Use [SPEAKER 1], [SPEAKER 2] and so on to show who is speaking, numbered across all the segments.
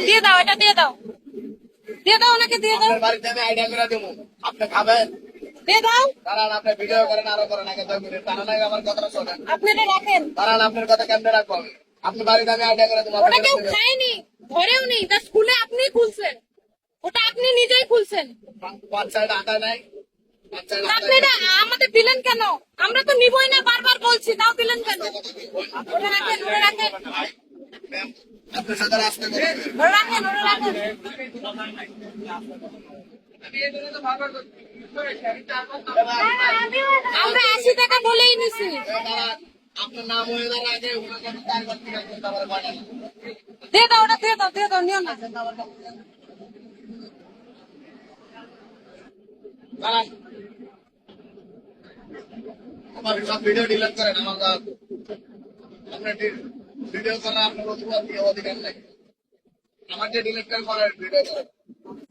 [SPEAKER 1] দিয়ে দাও এটা দিয়ে দাও। দিয়ে দাও ওনাকে দিয়ে দাও।
[SPEAKER 2] বাড়িতে আমি আইডিয়া করে দেবো আপনি খাবেন?
[SPEAKER 1] দিয়ে দাও।
[SPEAKER 2] আপনি ভিডিও করেন আরও করেন আগে দশ মিনিট। তারা লাগে আমার কথাটা শোনেন।
[SPEAKER 1] আপনি রাখেন।
[SPEAKER 2] কারণ আপনার কথা কেমনে রাখব আমি? আপনি বাড়িতে আমি আইডিয়া করে দেবো
[SPEAKER 1] ওটা কেউ খায়নি ঘরেও নেই। তা স্কুলে আপনি খুলছেন। ওটা আপনি নিজেই খুলছেন।
[SPEAKER 2] আটা নাই।
[SPEAKER 1] আপনি এটা আমাদের দিলেন কেন? আমরা তো নিবই না বারবার বলছি তাও দিলেন কেন? ওটা রাখেন ওটা রাখেন।
[SPEAKER 2] আপনার সাথে রাস্তা
[SPEAKER 1] আমরা আশি টাকা বলেই নিছি
[SPEAKER 2] আপনার নাম হয়ে যাওয়ার আগে ওনাকে বাড়ি
[SPEAKER 1] দিয়ে দাও ওটা দিয়ে দাও দিয়ে দাও
[SPEAKER 2] ভিডিও ডিলিট করেন, আমার আপনার ভিডিও করার আপনার অধিকার নাই। আমার যে ডিলেক্টার করার ভিডিও করেন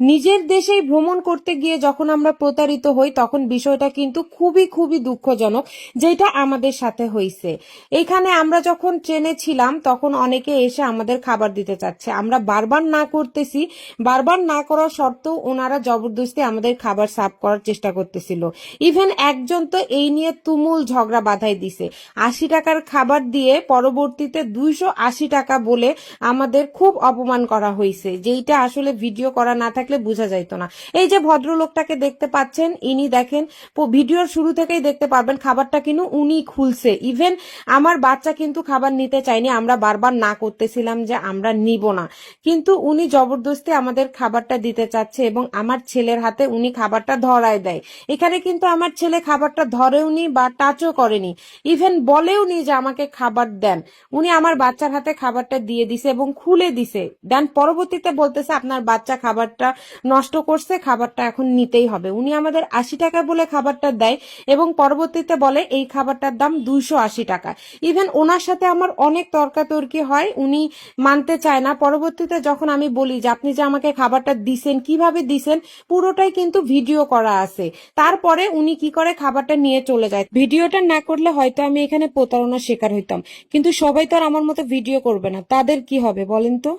[SPEAKER 3] নিজের দেশেই ভ্রমণ করতে গিয়ে যখন আমরা প্রতারিত হই, তখন বিষয়টা কিন্তু খুবই খুবই দুঃখজনক, যেটা আমাদের সাথে হয়েছে এখানে আমরা যখন ট্রেনে ছিলাম, তখন অনেকে এসে আমাদের খাবার দিতে চাচ্ছে। আমরা বারবার না করতেছি, বারবার না করার সত্ত্বেও ওনারা জবরদস্তি আমাদের খাবার সার্ভ করার চেষ্টা করতেছিল। ইভেন একজন তো এই নিয়ে তুমুল ঝগড়া বাধাই দিছে। আশি টাকার খাবার দিয়ে পরবর্তীতে দুইশো আশি টাকা বলে আমাদের খুব অপমান করা হয়েছে যেইটা আসলে ভিডিও করা না থাকলে বোঝা যাইতো না। এই যে ভদ্রলোকটাকে দেখতে পাচ্ছেন, ইনি দেখেন ভিডিওর শুরু থেকেই দেখতে পারবেন, খাবারটা কিন্তু উনি খুলছে। ইভেন আমার বাচ্চা কিন্তু খাবার নিতে চায়নি, আমরা বারবার না করতেছিলাম যে আমরা নিব না। কিন্তু উনি জবরদস্তি আমাদের খাবারটা দিতে চাচ্ছে এবং আমার ছেলের হাতে উনি খাবারটা ধরায় দেয়। এখানে কিন্তু আমার ছেলে খাবারটা ধরেওনি বা টাচও করেনি। ইভেন বলেও নি যে আমাকে খাবার দেন। উনি আমার বাচ্চার হাতে খাবারটা দিয়ে দিছে এবং খুলে দিছে। দেন পরবর্তীতে বলতেছে, আপনার বাচ্চা খাবারটা নষ্ট করছে, খাবারটা এখন নিতেই হবে। উনি আমাদের আশি টাকা বলে খাবারটা দেয় এবং পরবর্তীতে বলে, এই খাবারটার দাম দুইশো আশি টাকা। ইভেন ওনার সাথে আমার অনেক তর্কাতর্কি হয়, উনি মানতে চায় না। পরবর্তীতে যখন আমি বলি যে, আপনি যে আমাকে খাবারটা দিছেন, কীভাবে দিছেন? পুরোটাই কিন্তু ভিডিও করা আছে। তারপরে উনি কি করে খাবারটা নিয়ে চলে যায়? ভিডিওটা না করলে হয়তো আমি এখানে প্রতারণার শিকার হইতাম। কিন্তু সবাই তো আর আমার মতো ভিডিও করবে না। তাদের কি হবে বলেন তো?